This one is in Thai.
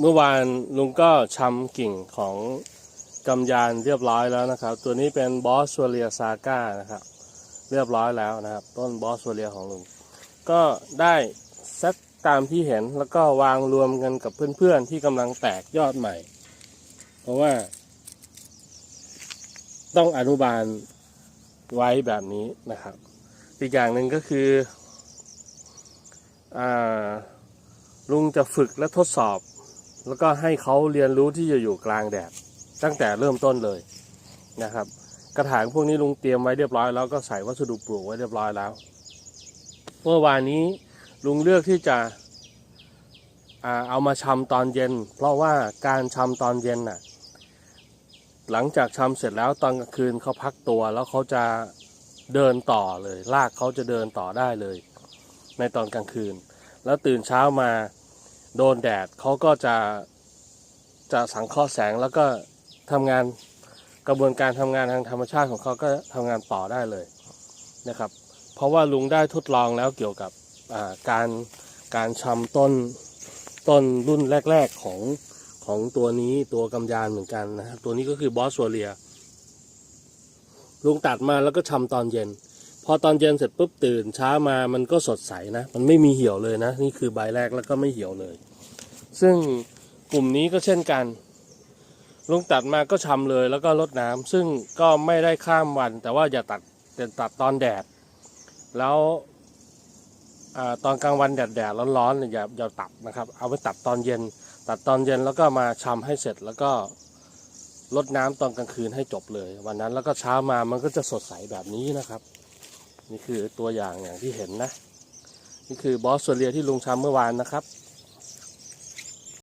เมื่อวานลุงก็ชำกิ่งของกำยานเรียบร้อยแล้วนะครับ ตัวนี้เป็นบอสโซเลียซาก้านะครับ เรียบร้อยแล้วนะครับ ต้นบอสโซเลียของลุงก็ได้เซตตามที่เห็นแล้วก็วางรวมกันกับเพื่อนๆที่กำลังแตกยอดใหม่ เพราะว่า ต้องอนุบาลไว้แบบนี้นะครับ อีกอย่างหนึ่งก็คืออ่าลุงจะฝึกและทดสอบ แล้วก็ให้เขาเรียนรู้ที่จะอยู่กลางแดดตั้งแต่เริ่มต้นเลยนะครับ กระถางพวกนี้ลุงเตรียมไว้เรียบร้อยแล้วก็ใส่วัสดุปลูกไว้เรียบร้อยแล้ว เมื่อวานนี้ลุงเลือกที่จะอเอามาชำตอนเย็น เพราะว่าการชำตอนเย็นน่ะหลังจากชำเสร็จแล้วตอนกลางคืนเขาพักตัวแล้วเขาจะเดินต่อเลยลากเขาจะเดินต่อได้เลย ในตอนกลางคืน แล้วตื่นเช้ามา โดนแดดเขาก็จะจะสังเคราะห์แสงแล้วก็ทำงานกระบวนการทำงานทางธรรมชาติของเขาก็ทำงานต่อได้เลยนะครับ เพราะว่าลุงได้ทดลองแล้วเกี่ยวกับการการชำต้นต้นรุ่นแรก ๆของของตัวนี้ตัวกำยานเหมือนกันนะครับ ตัวนี้ก็คือบอสโซเลีย ลุงตัดมาแล้วก็ชำตอนเย็น พอตอนเย็นเสร็จปุ๊บตื่นเช้ามามันก็สดใสนะ มันไม่มีเหี่ยวเลยนะ นี่คือใบแรกแล้วก็ไม่เหี่ยวเลย ซึ่งกลุ่มนี้ก็เช่นกันลุงตัดมาก็ชำเลยแล้วก็รดน้ำซึ่งก็ไม่ได้ข้ามวัน แต่ว่าอย่าตัดแต่ตัดตอนแดด แล้วอตอนกลางวันแดดแดดร้อนๆอย่าอย่าตัดนะครับ เอาไปตัดตอนเย็น ตัดตอนเย็นแล้วก็มาชำให้เสร็จแล้วก็รดน้ำตอนกลางคืนให้จบเลย วันนั้นแล้วก็เช้ามามันก็จะสดใสแบบนี้นะครับ นี่คือตัวอย่างอย่างที่เห็นนะ นี่คือบอสโซเลียที่ลุงชำเมื่อวานนะครับ